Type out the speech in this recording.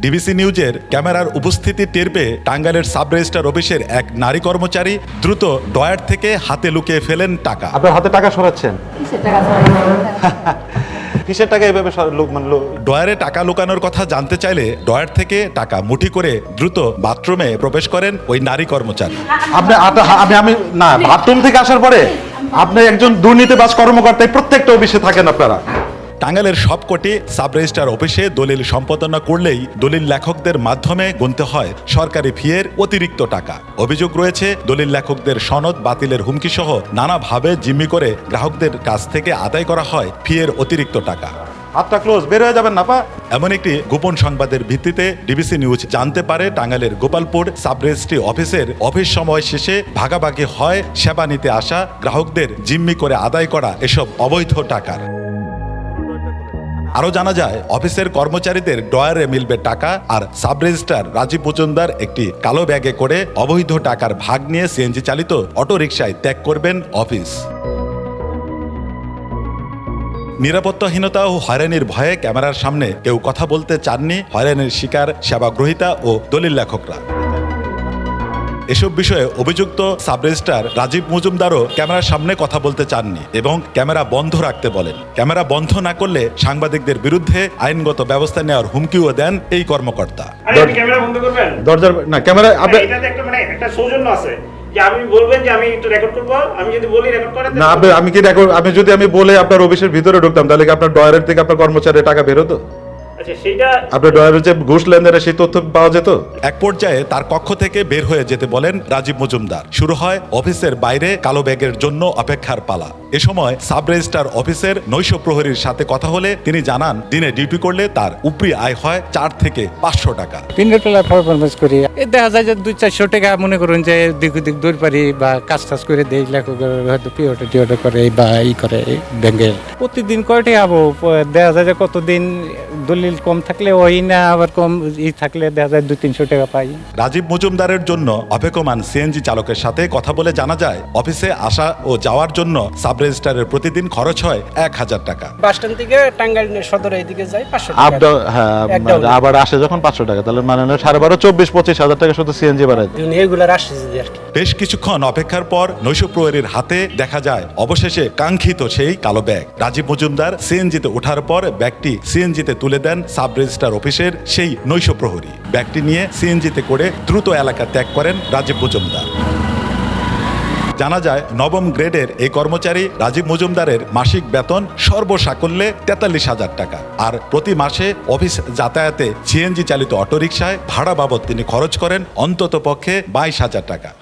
DBC নিউজের ক্যামেরার উপস্থিতি টের পেয়ে টাঙ্গাইলের সাব রেজিস্টার অফিসের এক নারী কর্মচারী দ্রুত ডয়ার থেকে হাতে লুকিয়ে ফেলেন টাকা। আপনার হাতে টাকা সরাচ্ছেন? কিসের টাকা সর- লোক মানে লো- ডয়ারে টাকা লুকানোর কথা জানতে চাইলে ডয়ার থেকে টাকা মুঠি করে দ্রুত বাথরুমে প্রবেশ করেন ওই নারী কর্মচারী। আপনি আমি আমি না বাথরুম থেকে আসার পরে আপনি একজন দুর্নীতিবাজ কর্মকর্তা প্রত্যেকটা অফিসে থাকেন আপনারা। টাঙ্গাইলের সবকটি সাব রেজিস্ট্রার অফিসে দলিল সম্পাদনা করলেই দলিল লেখকদের মাধ্যমে গুনতে হয় সরকারি ফিয়ের অতিরিক্ত টাকা। অভিযোগ রয়েছে দলিল লেখকদের সনদ বাতিলের হুমকি সহ নানাভাবে জিম্মি করে গ্রাহকদের কাছ থেকে আদায় করা হয় ফিয়ের অতিরিক্ত টাকা। হাতটা ক্লোজ বের হয়ে যাবেন না পা। এমন একটি গোপন সংবাদের ভিত্তিতে ডিবিসি নিউজ জানতে পারে টাঙ্গালের গোপালপুর সাব রেজিস্ট্রি অফিসের অফিস সময় শেষে ভাগাভাগি হয় সেবা নিতে আসা গ্রাহকদের জিম্মি করে আদায় করা এসব অবৈধ টাকার। আরও জানা যায়, অফিসের কর্মচারীদের ডয়ারে মিলবে টাকা আর সাব রেজিস্ট্রার রাজীব মজুমদার একটি কালো ব্যাগে করে অবৈধ টাকার ভাগ নিয়ে সিএনজি চালিত অটোরিকশায় ত্যাগ করবেন অফিস। নিরাপত্তাহীনতা ও হয়রানির ভয়ে ক্যামেরার সামনে কেউ কথা বলতে চাননি হয়রানির শিকার, সেবাগ্রহীতা ও দলিল লেখকরা। এসব বিষয়ে অভিযুক্ত সাব রেজিস্ট্রার রাজীব মজুমদারও ক্যামেরার সামনে কথা বলতে চাননি এবং ক্যামেরা বন্ধ রাখতে বলেন। ক্যামেরা বন্ধ না করলে সাংবাদিকদের বিরুদ্ধে আইনগত ব্যবস্থা নেওয়ার হুমকিও দেন এই কর্মকর্তা। আরে আপনি ক্যামেরা বন্ধ করবেন? দরজার না ক্যামেরা আপনি এটাতে একটা মানে সৌজন্য আছে যে আপনি বলবেন যে আমি একটু রেকর্ড করব আমি যদি বলি রেকর্ড করেন না আপনি আমি কি রেকর্ড আমি যদি আমি বলে আপনার অফিসের ভিতরে ঢুকতাম তাহলে কি আপনার ডয়ারের থেকে আপনার কর্মচারী টাকা বেরোতো? আপনার ডয়ারের যে ঘুষ লেনদেনের সেই তথ্য পাওয়া যেত? এক পর্যায়ে তার কক্ষ থেকে বের হয়ে যেতে বলেন রাজীব মজুমদার। শুরু হয় অফিসের বাইরে কালো ব্যাগের জন্য অপেক্ষার পালা। এ সময় সাব রেজিস্ট্রার অফিসের নৈশ প্রহরীর সাথে কথা হলে তিনি জানান দিনে ডিউটি করলে তার উপরি আয় হয় চার থেকে পাঁচশো টাকা। তিনটা পেলা পারফরমেন্স করি। দেখা যায় যে দুই চারশো টাকা মনে করুন যে দিক দিক দৌড় পারি বা কাজ টাজ করে দেই হয়তো পিওটা টিওটা করে বা ই করে ব্যাংকের। প্রতিদিন কয়টা আবো? দেখা যায় যে কতদিন দলিল কম থাকলে ওই না আবার কম ই থাকলে দেখা যায় দুই তিনশো টাকা পাই। রাজীব মজুমদারের জন্য অপেক্ষমান সিএনজি চালকের সাথে কথা বলে জানা যায় অফিসে আসা ও যাওয়ার জন্য সাব রেজিস্ট্রারের প্রতিদিন খরচ হয় এক হাজার টাকা। বাস স্ট্যান্ড থেকে টাঙ্গাইল সদর এইদিকে যাই পাঁচশো আপ টাকা হ্যাঁ আবার আসে যখন পাঁচশো টাকা তাহলে মানে সাড়ে বারো চব্বিশ পঁচিশ হাজার টাকা শুধু সিএনজি বাড়ায়। এগুলার আসছে যে আর কি বেশ কিছুক্ষণ অপেক্ষার পর নৈশ প্রহরীর হাতে দেখা যায়, অবশেষে কাঙ্ক্ষিত সেই কালো ব্যাগ। রাজীব মজুমদার সিএনজিতে ওঠার পর ব্যাগটি সিএনজিতে তুলে দেন সাব রেজিস্ট্রার অফিসের সেই নৈশ প্রহরী। ব্যাগটি নিয়ে সিএনজিতে করে দ্রুত এলাকা ত্যাগ করেন রাজীব মজুমদার। জানা যায়, নবম গ্রেডের এই কর্মচারী রাজীব মজুমদারের মাসিক বেতন সর্বসাকল্যে তেতাল্লিশ হাজার টাকা। আর প্রতি মাসে অফিস যাতায়াতে সিএনজি চালিত অটোরিকশায় ভাড়া বাবদ তিনি খরচ করেন অন্তত পক্ষে বাইশ হাজার টাকা।